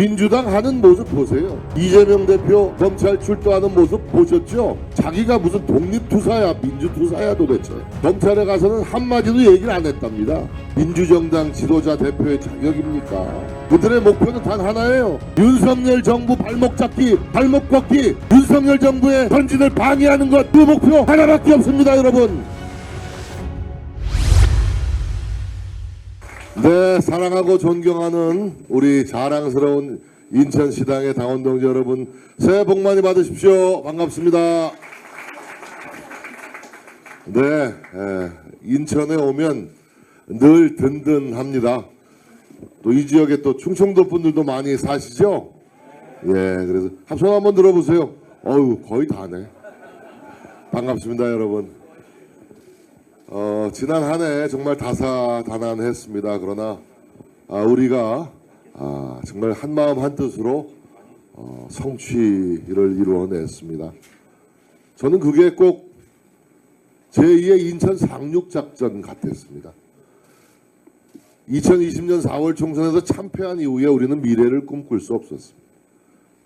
민주당 하는 모습 보세요. 이재명 대표 검찰 출두하는 모습 보셨죠? 자기가 무슨 독립투사야 민주투사야 도대체. 검찰에 가서는 한마디도 얘기를 안 했답니다. 민주정당 지도자 대표의 자격입니까? 그들의 목표는 단 하나예요. 윤석열 정부 발목 잡기, 발목 꺾기, 윤석열 정부의 전진을 방해하는 것 그 목표 하나밖에 없습니다, 여러분. 네, 사랑하고 존경하는 우리 자랑스러운 인천시당의 당원 동지 여러분, 새해 복 많이 받으십시오. 반갑습니다. 네, 에, 인천에 오면 늘 든든합니다. 또 이 지역에 또 충청도 분들도 많이 사시죠? 예, 그래서 한손 한번 들어보세요. 어유 거의 다네. 반갑습니다, 여러분. 어, 지난 한 해 정말 다사다난했습니다. 그러나 아, 우리가 아, 정말 한 마음 한 뜻으로 어, 성취를 이루어냈습니다. 저는 그게 꼭 제2의 인천 상륙작전 같았습니다. 2020년 4월 총선에서 참패한 이후에 우리는 미래를 꿈꿀 수 없었습니다.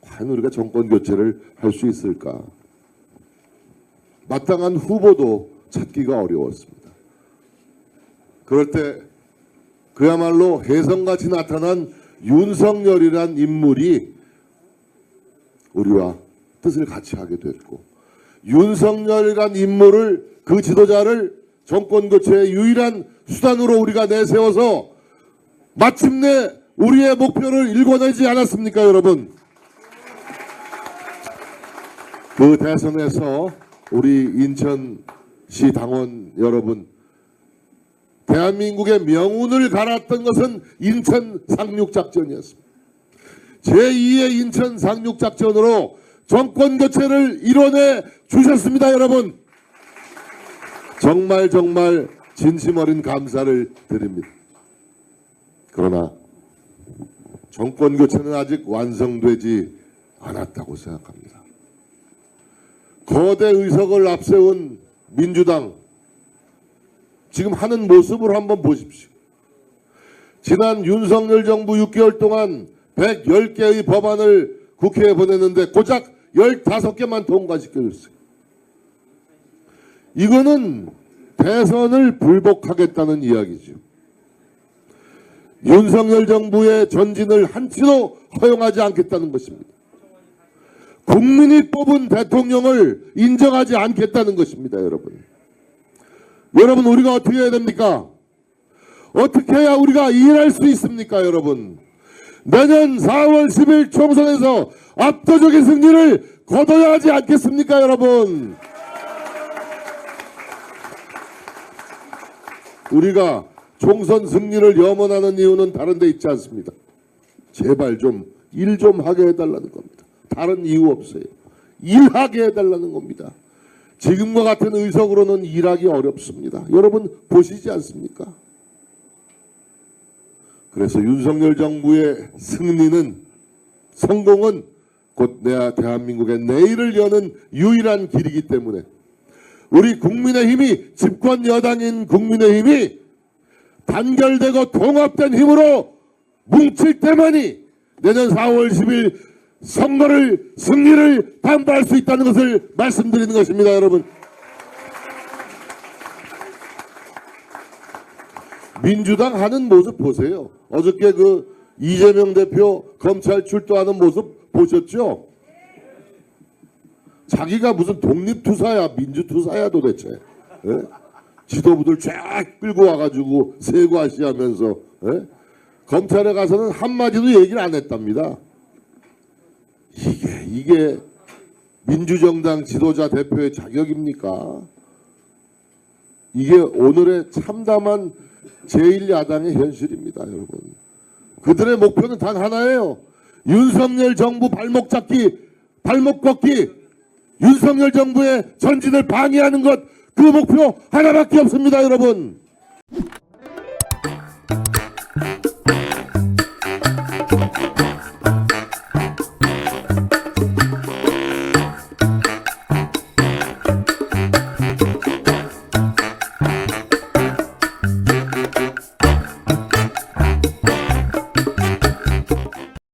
과연 우리가 정권 교체를 할 수 있을까? 마땅한 후보도 찾기가 어려웠습니다. 그럴 때 그야말로 혜성같이 나타난 윤석열이란 인물이 우리와 뜻을 같이 하게 됐고 윤석열이란 인물을 그 지도자를 정권 교체의 유일한 수단으로 우리가 내세워서 마침내 우리의 목표를 일궈내지 않았습니까, 여러분? 그 대선에서 우리 인천 시 당원 여러분, 대한민국의 명운을 갈았던 것은 인천 상륙작전이었습니다. 제2의 인천 상륙작전으로 정권 교체를 이뤄내 주셨습니다, 여러분. 정말 정말 진심 어린 감사를 드립니다. 그러나 정권 교체는 아직 완성되지 않았다고 생각합니다. 거대 의석을 앞세운 민주당 지금 하는 모습을 한번 보십시오. 지난 윤석열 정부 6개월 동안 110개의 법안을 국회에 보냈는데 고작 15개만 통과시켜줬어요. 이거는 대선을 불복하겠다는 이야기죠. 윤석열 정부의 전진을 한치도 허용하지 않겠다는 것입니다. 국민이 뽑은 대통령을 인정하지 않겠다는 것입니다, 여러분. 여러분, 우리가 어떻게 해야 됩니까? 어떻게 해야 우리가 일할 수 있습니까, 여러분? 내년 4월 10일 총선에서 압도적인 승리를 거둬야 하지 않겠습니까, 여러분? 우리가 총선 승리를 염원하는 이유는 다른 데 있지 않습니다. 제발 좀 일좀 하게 해달라는 겁니다. 다른 이유 없어요. 일하게 해달라는 겁니다. 지금과 같은 의석으로는 일하기 어렵습니다. 여러분 보시지 않습니까? 그래서 윤석열 정부의 승리는 성공은 곧 내 대한민국의 내일을 여는 유일한 길이기 때문에 우리 국민의힘이 집권 여당인 국민의힘이 단결되고 통합된 힘으로 뭉칠 때만이 내년 4월 10일 선거를 승리를 담보할 수 있다는 것을 말씀드리는 것입니다, 여러분. 민주당 하는 모습 보세요. 어저께 그 이재명 대표 검찰 출두하는 모습 보셨죠? 자기가 무슨 독립투사야 민주투사야 도대체 예? 지도부들 쫙 끌고 와가지고 세고하시하면서 예? 검찰에 가서는 한마디도 얘기를 안 했답니다 이게 민주정당 지도자 대표의 자격입니까? 이게 오늘의 참담한 제1야당의 현실입니다 여러분. 그들의 목표는 단 하나예요. 윤석열 정부 발목 잡기 발목 꺾기. 윤석열 정부의 전진을 방해하는 것. 그 목표 하나밖에 없습니다, 여러분.